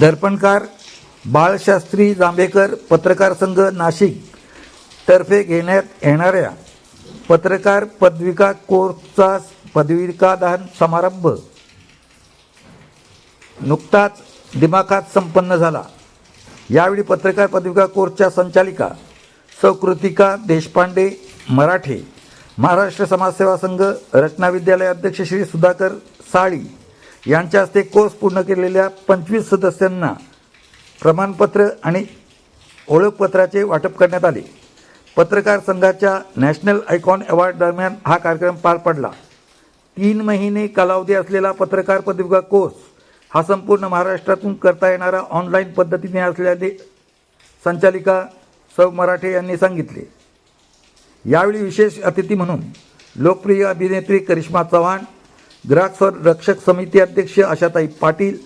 दर्पणकार बाळशास्त्री जांभेकर पत्रकार संघ नाशिक तर्फे घेण्यात येणाऱ्या पत्रकार पदविका कोर्सचा पदविकादान समारंभ नुकताच दिमाखात संपन्न झाला. यावेळी पत्रकार पदविका कोर्सच्या संचालिका सकृतिका देशपांडे मराठे महाराष्ट्र समाजसेवा संघ रचना विद्यालय अध्यक्ष श्री सुधाकर साळी यांच्या हस्ते कोर्स पूर्ण केलेल्या पंचवीस सदस्यांना प्रमाणपत्र आणि ओळखपत्राचे वाटप करण्यात आले. पत्रकार संघाच्या नॅशनल आयकॉन अवॉर्ड दरम्यान हा कार्यक्रम पार पडला. तीन महिने कालावधी असलेला पत्रकार पदविका कोर्स हा संपूर्ण महाराष्ट्रातून करता येणारा ऑनलाईन पद्धतीने असल्याचे संचालिका सौ मराठे यांनी सांगितले. यावेळी विशेष अतिथी म्हणून लोकप्रिय अभिनेत्री करिश्मा चव्हाण ग्राहक संरक्षक समिती अध्यक्ष आशाताई पाटील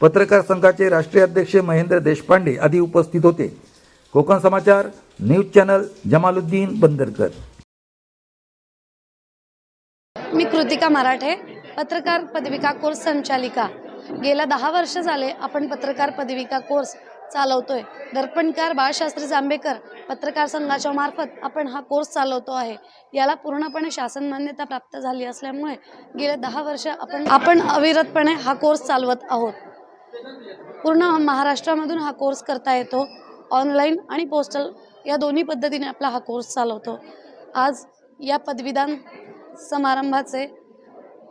पत्रकार संघाचे राष्ट्रीय अध्यक्ष महेंद्र देशपांडे आदी उपस्थित होते. Konkan Samachar news channel Jamaluddin Bandarkar. मी कृतिका मराठे पत्रकार पदविका कोर्स संचालिका. गेल्या दहा वर्ष झाले आपण पत्रकार पदविका कोर्स चालवतोय. दर्पणकार बाळशास्त्री जांभेकर पत्रकार संघाच्या मार्फत आपण हा कोर्स चालवतो आहे. याला पूर्णपणे शासन मान्यता प्राप्त झाली असल्यामुळे गेल्या दहा वर्ष आपण आपण अविरतपणे हा कोर्स चालवत आहोत. पूर्ण महाराष्ट्रामधून हा कोर्स करता येतो. ऑनलाईन आणि पोस्टल या दोन्ही पद्धतीने आपला हा कोर्स चालवतो. आज या पदवीदान समारंभाचे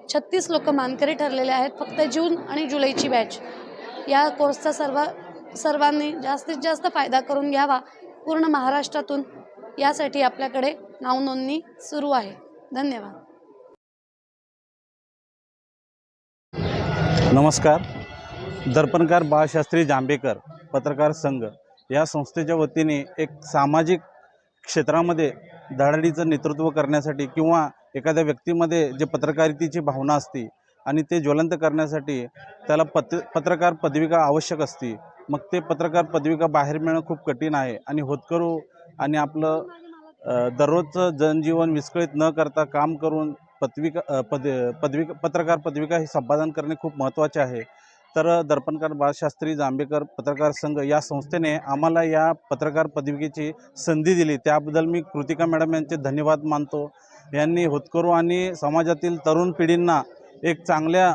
छत्तीस लोक मानकरी ठरलेले आहेत. फक्त जून आणि जुलैची बॅच या कोर्सचा सर्व सर्वांनी जास्तीत जास्त फायदा करून घ्यावा. पूर्ण महाराष्ट्रातून यासाठी आपल्याकडे नावनोंदणी सुरू आहे. धन्यवाद. नमस्कार. दर्पणकार बाळशास्त्री जांभेकर पत्रकार संघ या संस्थेच्या वतीने एक सामाजिक क्षेत्रामध्ये धडाडीचं नेतृत्व करण्यासाठी किंवा एखाद्या व्यक्तीमध्ये जे पत्रकारितेची भावना असते आणि ते ज्वलंत करण्यासाठी त्याला पत्र पत्रकार पदविका आवश्यक असते मग ते पत्रकार पदविका बाहेर मिळणं खूप कठीण आहे. आणि होतकरू आणि आपलं दररोजचं जनजीवन विस्कळीत न करता काम करून पदविका पद पदविका पत्रकार पदविका हे संपादन करणे खूप महत्त्वाचे आहे. तर दर्पणकार बाळशास्त्री जांभेकर पत्रकार संघ या संस्थेने आम्हाला या पत्रकार पदविकेची संधी दिली. त्याबद्दल मी कृतिका मॅडम यांचे धन्यवाद मानतो. यांनी होतकरू आणि समाजातील तरुण पिढींना एक चांगल्या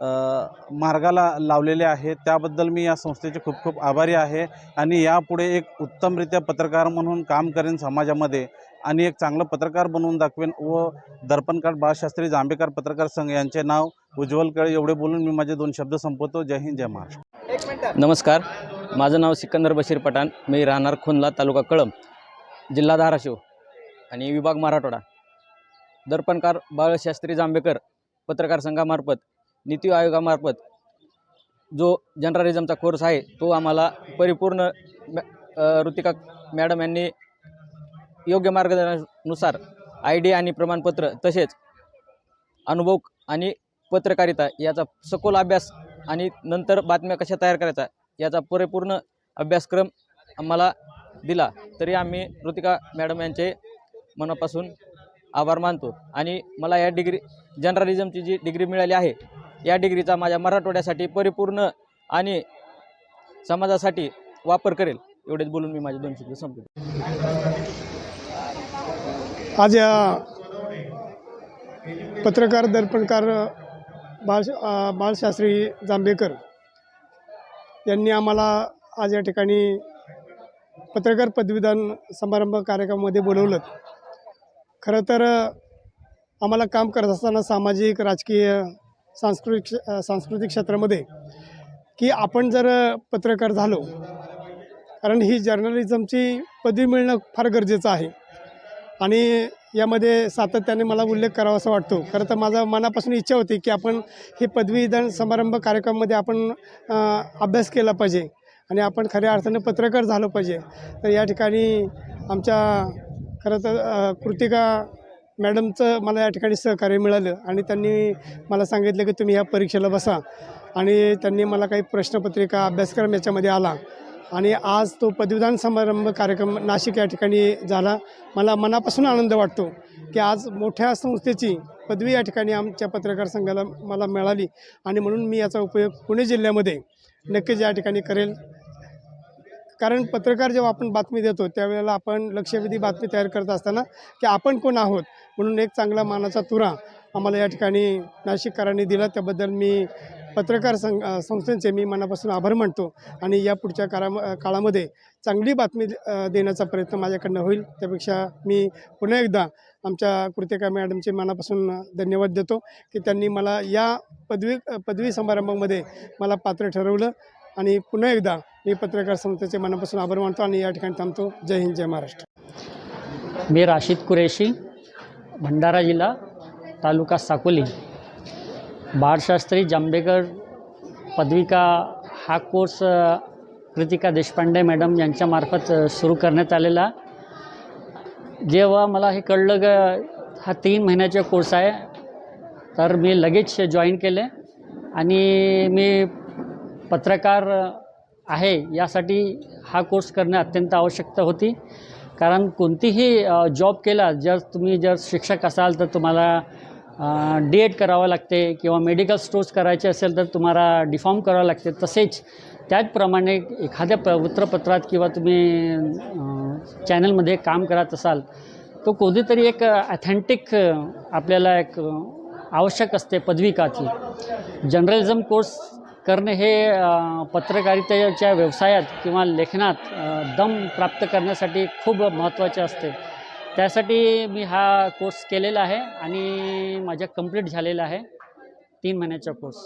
मार्गाला लावलेले आहे त्याबद्दल मी या संस्थेचे खूप खूप आभारी आहे आणि यापुढे एक उत्तमरित्या पत्रकार म्हणून काम करेन समाजामध्ये आणि एक चांगलं पत्रकार बनवून दाखवेन व दर्पणकार बाळशास्त्री जांभेकर पत्रकार संघ यांचे नाव उज्ज्वल कळे एवढे बोलून मी माझे दोन शब्द संपवतो. जय हिंद जय महाराष्ट्र. नमस्कार. माझं नाव सिकंदर बशीर पठाण. मी राहणार खोनला तालुका कळंब जिल्हा धाराशिव आणि विभाग मराठवाडा. दर्पणकार बाळशास्त्री जांभेकर पत्रकार संघामार्फत नीती आयोगामार्फत जो जर्नलिझमचा कोर्स आहे तो आम्हाला परिपूर्ण मॅ- ऋतिका मॅडम यांनी योग्य मार्गदर्शनानुसार आय डी आणि प्रमाणपत्र तसेच अनुभव आणि पत्रकारिता याचा सखोल अभ्यास आणि नंतर बातम्या कशा तयार करायचा याचा परिपूर्ण अभ्यासक्रम आम्हाला दिला. तरी आम्ही ऋतिका मॅडम यांचे मनापासून आभार मानतो. आणि मला या डिग्री जर्नलिझमची जी डिग्री मिळाली आहे या डिग्रीचा माझ्या मराठवाड्यासाठी परिपूर्ण आणि समाजासाठी वापर करेल. एवढेच बोलून मी माझे दोन शब्द संपवतो. आज या पत्रकार दर्पणकार बाळ बाळशास्त्री जांभेकर यांनी आम्हाला आज या ठिकाणी पत्रकार पदवीदान समारंभ कार्यक्रमामध्ये बोलवलं. खरं तर आम्हाला काम करत असताना सामाजिक राजकीय सांस्कृतिक क्ष- सांस्कृतिक क्षेत्रामध्ये की आपण जर पत्रकार झालो कारण ही जर्नलिझमची पदवी मिळणं फार गरजेचं आहे. आणि यामध्ये सातत्याने मला उल्लेख करावा असं वाटतो. खरं तर माझा मनापासून इच्छा होती की आपण हे पदवीदान समारंभ कार्यक्रमामध्ये आपण अभ्यास केला पाहिजे आणि आपण खऱ्या अर्थानं पत्रकार झालं पाहिजे. तर या ठिकाणी आमच्या खरं तर कृतिका मॅडमचं मला या ठिकाणी सहकार्य मिळालं आणि त्यांनी मला सांगितलं की तुम्ही ह्या परीक्षेला बसा. आणि त्यांनी मला काही प्रश्नपत्रिका अभ्यासक्रम याच्यामध्ये आला. आणि आज तो पदवीदान समारंभ कार्यक्रम नाशिक या ठिकाणी झाला. मला मनापासून आनंद वाटतो की आज मोठ्या संस्थेची पदवी या ठिकाणी आमच्या पत्रकार संघाला मला मिळाली. आणि म्हणून मी याचा उपयोग पुणे जिल्ह्यामध्ये नक्कीच या ठिकाणी करेल. कारण पत्रकार जेव्हा आपण बातमी देतो त्यावेळेला आपण लक्षवेधी बातमी तयार करत असताना की आपण कोण आहोत? म्हणून एक चांगला मानाचा तुरा आम्हाला या ठिकाणी नाशिककरांनी दिला. त्याबद्दल मी पत्रकार संघ संस्थेचे मी मनापासून आभार मानतो आणि या पुढच्या काळा काळामध्ये चांगली बातमी देण्याचा प्रयत्न माझ्याकडनं होईल. त्यापेक्षा मी पुन्हा एकदा आमच्या कृतिका मॅडमचे मनापासून धन्यवाद देतो की त्यांनी मला या पदवी पदवी समारंभामध्ये मला पात्र ठरवलं. आणि पुन्हा एकदा मी पत्रकार संस्थेचे मनापासून आभार मानतो आणि या ठिकाणी थांबतो. जय हिंद जय महाराष्ट्र. मी राशीद कुरेशी भंडारा जिल्हा तालुका साकोली. बाळशास्त्री जांभेकर पदविका हा कोर्स कृतिका देशपांडे मॅडम यांच्यामार्फत सुरू करण्यात आलेला. जेव्हा मला हे कळलं ग हा तीन महिन्याचा कोर्स आहे तर मी लगेच जॉईन केले आणि मी पत्रकार आहे यासाठी हा कोर्स करणे अत्यंत आवश्यकता होती. कारण कोणतीही जॉब केला जर तुम्ही जर शिक्षक असाल तर तुम्हाला डी एड करावं लागते किंवा मेडिकल स्टोर्स करायचे असेल तर तुम्हाला डिफॉर्म करावं लागते. तसेच त्याचप्रमाणे एखाद्या प वृत्तपत्रात किंवा तुम्ही चॅनलमध्ये काम करत असाल तो कोणतीतरी एक ॲथेंटिक आपल्याला एक आवश्यक असते पदविकाची. जर्नलिझम कोर्स करणे हे पत्रकारितेच्या व्यवसायात किंवा लेखनात दम प्राप्त करण्यासाठी खूप महत्त्वाचे असते. त्यासाठी मी हा कोर्स केलेला आहे आणि माझ्या कंप्लीट झालेला आहे. तीन महिन्याचा कोर्स.